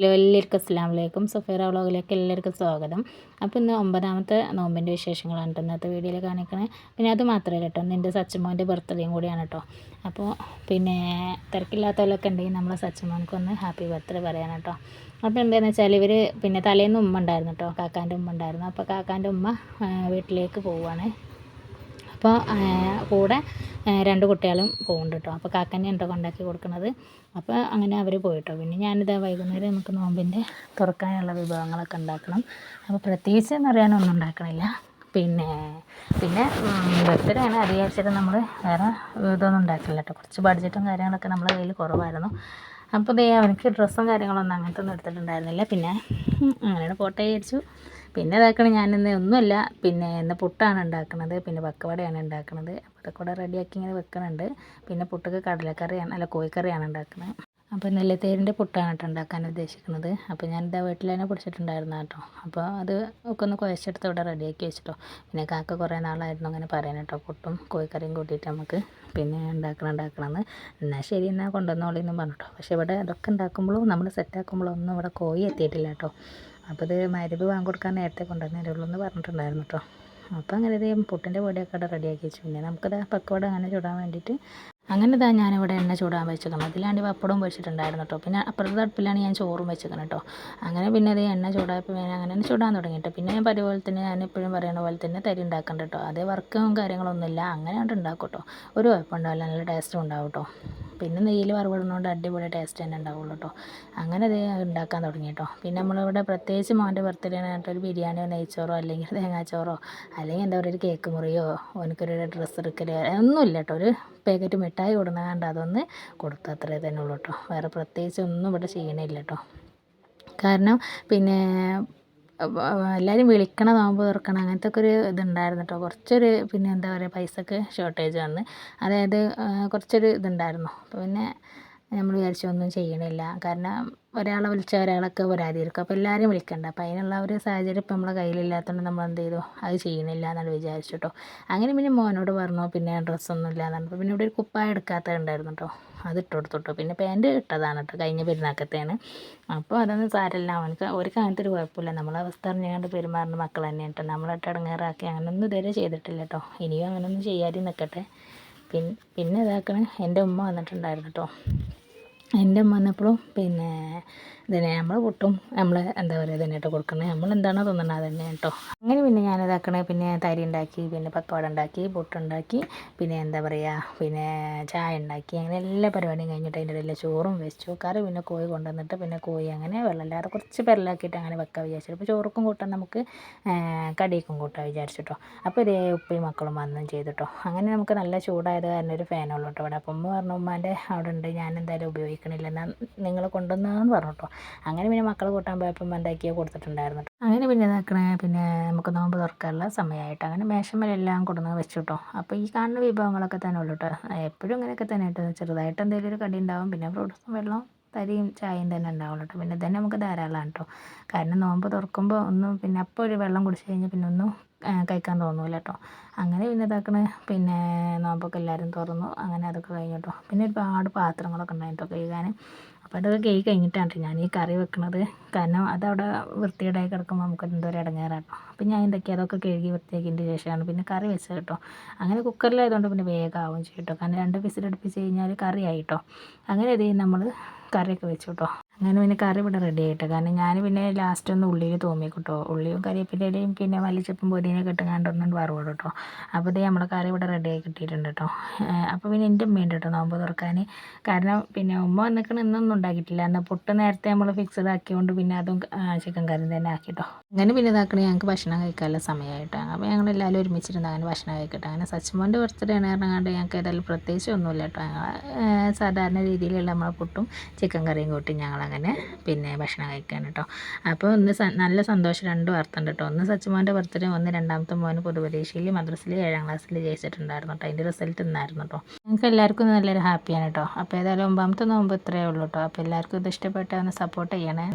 Hello എല്ലാവർക്കും അസ്സാം വലൈക്കും സഫീറ വ്ളോഗിലേക്ക് എല്ലാവർക്കും സ്വാഗതം. അപ്പോൾ ഇന്ന് ഒമ്പതാമത്തെ നോമ്പിന്റെ വിശേഷങ്ങളാണ് കേട്ടോ ഇന്നത്തെ വീഡിയോയിൽ കാണിക്കണേ. പിന്നെ അത് മാത്രമല്ല കേട്ടോ ഇന്ന് എന്റെ സച്ചുമോന്റെ ബർത്ത്ഡേയും കൂടിയാണ് കേട്ടോ അപ്പോൾ പിന്നെ തിരക്കില്ലാത്തവരൊക്കെ ഉണ്ടെങ്കിൽ നമ്മളെ സച്ചുമോനക്ക് ഒന്ന് ഹാപ്പി ബർത്ത്ഡേ പറയാൻ കേട്ടോ അപ്പോൾ എന്താണെന്ന് വെച്ചാൽ ഇവർ പിന്നെ തലേന്ന് ഉമ്മ ഉണ്ടായിരുന്നു കേട്ടോ കാക്കാന്റെ ഉമ്മ ഉണ്ടായിരുന്നു. അപ്പോൾ കാക്കാന്റെ ഉമ്മ വീട്ടിലേക്ക് പോവുകയാണ് അപ്പോൾ കൂടെ രണ്ട് കുട്ടികളും പോകുന്നുണ്ട് കേട്ടോ. അപ്പോൾ കാക്കനെ കേട്ടോ കൊണ്ടാക്കി കൊടുക്കുന്നത് അപ്പോൾ അങ്ങനെ അവർ പോയിട്ടോ. പിന്നെ ഞാനിതാ വൈകുന്നേരം നമുക്ക് നോമ്പിന്റെ തുറക്കാനുള്ള വിഭവങ്ങളൊക്കെ ഉണ്ടാക്കണം. അപ്പോൾ പ്രത്യേകിച്ച് എന്ന് പറയാനൊന്നും ഉണ്ടാക്കണില്ല. പിന്നെ പിന്നെ ബർത്ത്ഡേ ആണ് അത് വിചാരിച്ചിട്ട് നമ്മൾ വേറെ ഇതൊന്നും ഉണ്ടാക്കില്ല കേട്ടോ. കുറച്ച് ബഡ്ജറ്റും കാര്യങ്ങളൊക്കെ നമ്മളെ കയ്യിൽ കുറവായിരുന്നു. അപ്പോൾ ദേ അവനക്ക് ഡ്രസ്സും കാര്യങ്ങളൊന്നും അങ്ങനത്തെ ഒന്നും എടുത്തിട്ടുണ്ടായിരുന്നില്ല. പിന്നെ അങ്ങനെയാണ് പോട്ടെ വിചാരിച്ചു. പിന്നെ ഇതാക്കണം ഞാനിന്ന് ഒന്നുമില്ല പിന്നെ ഇന്ന് പുട്ടാണ് ഉണ്ടാക്കുന്നത് പിന്നെ പക്കവടയാണ് ഉണ്ടാക്കുന്നത് അപ്പോൾ അതൊക്കെ കൂടെ റെഡിയാക്കി ഇങ്ങനെ വെക്കുന്നുണ്ട് പിന്നെ പുട്ടൊക്കെ കടലക്കറിയാണ് അല്ല കോഴിക്കറിയാണ് ഉണ്ടാക്കുന്നത് അപ്പോൾ നെല്ലിത്തേരിന്റെ പുട്ടാണ് കേട്ടോ ഉണ്ടാക്കാൻ ഉദ്ദേശിക്കുന്നത്. അപ്പോൾ ഞാൻ ഇതാ വീട്ടിൽ തന്നെ പിടിച്ചിട്ടുണ്ടായിരുന്നു കേട്ടോ. അപ്പോൾ അത് ഒക്കെ ഒന്ന് കുഴച്ചെടുത്ത് ഇവിടെ റെഡിയാക്കി വെച്ചിട്ടോ. പിന്നെ കാക്ക കുറേ നാളായിരുന്നു അങ്ങനെ പറയാൻ കേട്ടോ പുട്ടും കോഴിക്കറിയും കൂട്ടിയിട്ട് നമുക്ക് പിന്നെ ഉണ്ടാക്കണം ഉണ്ടാക്കണമെന്ന്. എന്നാൽ ശരി എന്നാൽ കൊണ്ടുവന്നോളിന്നും പറഞ്ഞിട്ടോ. പക്ഷേ ഇവിടെ അതൊക്കെ ഉണ്ടാക്കുമ്പോഴും നമ്മൾ സെറ്റാക്കുമ്പോഴും ഒന്നും ഇവിടെ കോഴി എത്തിയിട്ടില്ല കേട്ടോ. അപ്പോൾ ഇത് മരുവ് കൊടുക്കാൻ നേരത്തെ കൊണ്ടുവന്നേരുള്ളൂ എന്ന് പറഞ്ഞിട്ടുണ്ടായിരുന്നു കേട്ടോ. അപ്പോൾ അങ്ങനെ ഇത് പുട്ടിന്റെ പൊടിയൊക്കെ അവിടെ റെഡിയാക്കി വെച്ചു. പിന്നെ നമുക്കത് പക്കവട അങ്ങനെ ചൂടാൻ വേണ്ടിയിട്ട് അങ്ങനെ ഇതാ ഞാനിവിടെ എണ്ണ ചൂടാൻ വെച്ചേക്കണം അതിലാണ്ട് പപ്പടവും വെച്ചിട്ടുണ്ടായിരുന്നു കേട്ടോ. പിന്നെ അപ്പുറത്തെ അടുപ്പിലാണ് ഞാൻ ചോറും വെച്ചേക്കണം കേട്ടോ. അങ്ങനെ പിന്നെ അത് എണ്ണ ചൂടായപ്പോൾ ഞാൻ അങ്ങനെ ചൂടാൻ തുടങ്ങിയിട്ട് പിന്നെ ഞാൻ പതിപോലെ തന്നെ ഞാൻ എപ്പോഴും പറയുന്ന പോലെ തന്നെ തരി ഉണ്ടാക്കണ്ട കേട്ടോ. അതേ വർക്കും കാര്യങ്ങളൊന്നുമില്ല അങ്ങനെ കൊണ്ട് ഉണ്ടാക്കും കേട്ടോ. ഒരു കുഴപ്പമുണ്ടാവില്ല. നല്ല ടേസ്റ്റും ഉണ്ടാവും കേട്ടോ. പിന്നെ നെയ്യിൽ വറവിടുന്നതുകൊണ്ട് അടിപൊളി ടേസ്റ്റ് തന്നെ ഉണ്ടാവുള്ളൂ കേട്ടോ അങ്ങനെ അത് ഉണ്ടാക്കാൻ തുടങ്ങി കേട്ടോ പിന്നെ നമ്മളിവിടെ പ്രത്യേകിച്ച് മോന്റെ ബർത്ത്ഡേ ആയിട്ട് ഒരു ബിരിയാണിയോ നെയ്ച്ചോറോ അല്ലെങ്കിൽ തേങ്ങാച്ചോറോ അല്ലെങ്കിൽ എന്താ പറയുക ഒരു കേക്ക് മുറിയോ ഓനക്കൊരു ഡ്രസ്സ് എടുക്കൽ ഒന്നുമില്ല കേട്ടോ ഒരു പാക്കറ്റ് മിഠായി കൊടുന്ന കണ്ട് അതൊന്ന് കൊടുത്തു അത്രേ തന്നെ ഉള്ളൂ കേട്ടോ വേറെ പ്രത്യേകിച്ച് ഒന്നും ഇവിടെ ചെയ്യണില്ല കേട്ടോ കാരണം പിന്നെ എല്ലാവരും വിളിക്കണം നോമ്പ് തുറക്കണം അങ്ങനത്തെ ഒക്കെ ഒരു ഇതുണ്ടായിരുന്നു കേട്ടോ കുറച്ചൊരു പിന്നെ എന്താ പറയുക പൈസക്ക് ഷോർട്ടേജ് വന്ന്. അതായത് കുറച്ചൊരു ഇതുണ്ടായിരുന്നു. അപ്പോൾ പിന്നെ നമ്മൾ വിചാരിച്ച ഒന്നും ചെയ്യണില്ല. കാരണം ഒരാളെ വിളിച്ചാൽ ഒരാളൊക്കെ വരാതിരിക്കും അപ്പോൾ എല്ലാവരെയും വിളിക്കണ്ട. അപ്പോൾ അതിനുള്ള ഒരു സാഹചര്യം ഇപ്പോൾ നമ്മളെ കയ്യിലില്ലാത്തതുകൊണ്ട് നമ്മൾ എന്ത് ചെയ്തു? അത് ചെയ്യണില്ല എന്നാണ് വിചാരിച്ചു കേട്ടോ അങ്ങനെ പിന്നെ മോനോട് പറഞ്ഞു പിന്നെ ഡ്രസ്സൊന്നും ഇല്ല എന്നാണ് പിന്നെ ഇവിടെ ഒരു കുപ്പായ എടുക്കാത്ത ഉണ്ടായിരുന്നു കേട്ടോ അത് ഇട്ട് കൊടുത്തു കേട്ടോ പിന്നെ പാന്റ് ഇട്ടതാണ് കേട്ടോ കഴിഞ്ഞ പെരുന്നാക്കത്തേന്. അപ്പോൾ അതൊന്നും സാരമില്ല. അവനക്ക് ഒരു അങ്ങനത്തെ ഒരു കുഴപ്പമില്ല. നമ്മളെ അവസ്ഥ അറിഞ്ഞുകൊണ്ട് പെരുമാറുന്ന മക്കൾ തന്നെ കേട്ടോ നമ്മളിട്ട് ഇടങ്ങേറാക്കി അങ്ങനെയൊന്നും ഇതുവരെ ചെയ്തിട്ടില്ല കേട്ടോ ഇനിയും അങ്ങനെയൊന്നും ചെയ്യാതെ നിൽക്കട്ടെ പിന്നെ പിന്നെ ഇതാക്കണേ. എന്റെ ഉമ്മ വന്നിട്ടുണ്ടായിരുന്നു കേട്ടോ എന്റെ അമ്മ എപ്പോഴും പിന്നെ ഇതിനെ നമ്മൾ പൊട്ടും. നമ്മൾ എന്താ പറയുക ഇതിനെ കേട്ടോ കൊടുക്കണേ. നമ്മൾ എന്താണോ തോന്നണത് അത് തന്നെ കേട്ടോ. അങ്ങനെ പിന്നെ ഞാൻ ഇതാക്കണേ പിന്നെ തരി ഉണ്ടാക്കി പിന്നെ പക്കവട ഉണ്ടാക്കി പുട്ടുണ്ടാക്കി പിന്നെ എന്താ പറയുക പിന്നെ ചായ ഉണ്ടാക്കി അങ്ങനെ എല്ലാ പരിപാടിയും കഴിഞ്ഞിട്ട് അതിന്റെ ഇടയിൽ ചോറും വെച്ചു. കറി പിന്നെ കോഴി കൊണ്ടുവന്നിട്ട് പിന്നെ കോഴി അങ്ങനെ വെള്ളമില്ലാതെ കുറച്ച് പെരലാക്കിയിട്ട് അങ്ങനെ വെക്കാൻ വിചാരിച്ചു. അപ്പോൾ ചോറുക്കും കൂട്ടാൻ നമുക്ക് കടിക്കും കൂട്ടാൻ വിചാരിച്ചിട്ടോ അപ്പോൾ ഇതേ ഉപ്പയും മക്കളും വന്നും ചെയ്തിട്ടോ അങ്ങനെ നമുക്ക് നല്ല ചൂടായത് കാരണം ഒരു ഫാനുള്ളൂ കേട്ടോ അവിടെ അപ്പം പറഞ്ഞു ഉമ്മാന്റെ അവിടെ ഉണ്ട് ഞാൻ എന്തായാലും ഉപയോഗിക്കണില്ല എന്നാൽ നിങ്ങൾ കൊണ്ടുവന്നാന്ന് പറഞ്ഞു അങ്ങനെ പിന്നെ മക്കൾ കൂട്ടാൻ പോയപ്പം എന്താക്കിയോ കൊടുത്തിട്ടുണ്ടായിരുന്നു. അങ്ങനെ പിന്നെ ഇതാക്കണേ പിന്നെ നമുക്ക് നോമ്പ് തുറക്കാനുള്ള സമയമായിട്ട് അങ്ങനെ മേശമ്മലെല്ലാം കൊടുന്ന് വെച്ചു കേട്ടോ അപ്പോൾ ഈ കാണുന്ന വിഭവങ്ങളൊക്കെ തന്നെ ഉള്ളൂ കേട്ടോ എപ്പോഴും ഇങ്ങനെയൊക്കെ തന്നെ കേട്ടോ ചെറുതായിട്ട് എന്തെങ്കിലും ഒരു കടി ഉണ്ടാവും പിന്നെ ഫ്രൂട്ട്സും വെള്ളവും. തരിയും ചായയും തന്നെ ഉണ്ടാവുള്ളൂ കേട്ടോ പിന്നെ തന്നെ നമുക്ക് ധാരാളമാണ് കേട്ടോ കാരണം നോമ്പ് തുറക്കുമ്പോൾ ഒന്നും പിന്നെ അപ്പോൾ ഒരു വെള്ളം കുടിച്ച് കഴിഞ്ഞാൽ പിന്നെ ഒന്നും കഴിക്കാൻ തോന്നില്ല കേട്ടോ അങ്ങനെ പിന്നെ ഇതാക്കണ. പിന്നെ നോമ്പൊക്കെ എല്ലാവരും തുറന്നു. അങ്ങനെ അതൊക്കെ കഴിഞ്ഞു കേട്ടോ പിന്നെ ഒരുപാട് പാത്രങ്ങളൊക്കെ ഉണ്ടായിട്ടോ കഴുകാൻ അപ്പോൾ അതൊക്കെ കഴുകി കഴിഞ്ഞിട്ടാണ് ഞാൻ ഈ കറി വെക്കുന്നത് കാരണം അതവിടെ വൃത്തികേടായി കിടക്കുമ്പോൾ നമുക്ക് എന്തോ ഒരു ഇടങ്ങേറാട്ടോ അപ്പം ഞാൻ എന്തൊക്കെയാണ് അതൊക്കെ കഴുകി വൃത്തിയാക്കിയതിന്റെ ശേഷമാണ് പിന്നെ കറി വെച്ചത് കേട്ടോ. അങ്ങനെ കുക്കറിലായതുകൊണ്ട് പിന്നെ വേഗം ചെയ്യും കേട്ടോ. കാരണം രണ്ട് വിസിലടുപ്പിച്ച് കഴിഞ്ഞാൽ കറി ആയിട്ടോ അങ്ങനെ ഇത് നമ്മൾ കറിയൊക്കെ വെച്ചു കേട്ടോ. അങ്ങനെ പിന്നെ കറി ഇവിടെ റെഡി ആയിട്ട്. കാരണം ഞാൻ പിന്നെ ലാസ്റ്റ് ഒന്ന് ഉള്ളിയിൽ തോന്നി കേട്ടോ. ഉള്ളിയും കറിവേപ്പിന്റെയും പിന്നെ മല്ലിച്ചപ്പും പൊതിനെ ഇട്ടുകൊണ്ട് ഒന്നും വറവ് കേട്ടോ അപ്പോൾ ഇത് നമ്മുടെ കറി ഇവിടെ റെഡി ആയി കിട്ടിയിട്ടുണ്ട് കേട്ടോ. അപ്പോൾ പിന്നെ എന്റെ ഉമ്മയുണ്ട് കേട്ടോ നോമ്പ് തുറക്കാൻ. കാരണം പിന്നെ ഉമ്മ വന്നിക്കണ ഇന്നൊന്നും ഉണ്ടാക്കിയിട്ടില്ല. എന്നാൽ പൊട്ട് നേരത്തെ നമ്മൾ ഫിക്സഡ് ആക്കിയതുകൊണ്ട് പിന്നെ അതും ചിക്കൻ കറി തന്നെ ആക്കി കേട്ടോ അങ്ങനെ പിന്നെ ഇതാക്കണേ ഞങ്ങൾക്ക് ഭക്ഷണം കഴിക്കാനുള്ള സമയമായിട്ടാണ് അപ്പോൾ ഞങ്ങൾ എല്ലാവരും ഒരുമിച്ചിരുന്ന് അങ്ങനെ ഭക്ഷണം കഴിക്കട്ടെ. അങ്ങനെ സച്ചിമോന്റെ ബർത്ത്ഡേ ആണ് പറഞ്ഞാണ്ട് ഞങ്ങൾക്ക് ഏതായാലും പ്രത്യേകിച്ച് ഒന്നുമില്ല കേട്ടോ. ഞങ്ങൾ സാധാരണ രീതിയിലുള്ള നമ്മളെ പുട്ടും ചിക്കൻ കറിയും കൂട്ടി ഞങ്ങൾ അങ്ങനെ പിന്നെ ഭക്ഷണം കഴിക്കാൻ കേട്ടോ അപ്പോൾ ഒന്ന് നല്ല സന്തോഷം രണ്ട് വാർത്തയുണ്ട് കേട്ടോ ഒന്ന് സച്ചുമോന്റെ ബർത്ത്ഡേ ഒന്ന് രണ്ടാമത്തെ മോന് പൊതുപരീക്ഷയിൽ മദ്രസിൽ ഏഴാം ക്ലാസ്സിൽ ജയിച്ചിട്ടുണ്ടായിരുന്നു കേട്ടോ അതിന്റെ റിസൾട്ട് ഇന്നായിരുന്നു കേട്ടോ ഞങ്ങൾക്ക് എല്ലാവർക്കും നല്ലൊരു ഹാപ്പിയാണ് കേട്ടോ അപ്പോൾ ഏതായാലും ഒമ്പാമത്തെ നോമ്പ് ഇത്രയേ ഉള്ളൂ കേട്ടോ അപ്പോൾ എല്ലാവർക്കും ഇത് ഇഷ്ടപ്പെട്ട ഒന്ന് സപ്പോർട്ട് ചെയ്യണേ.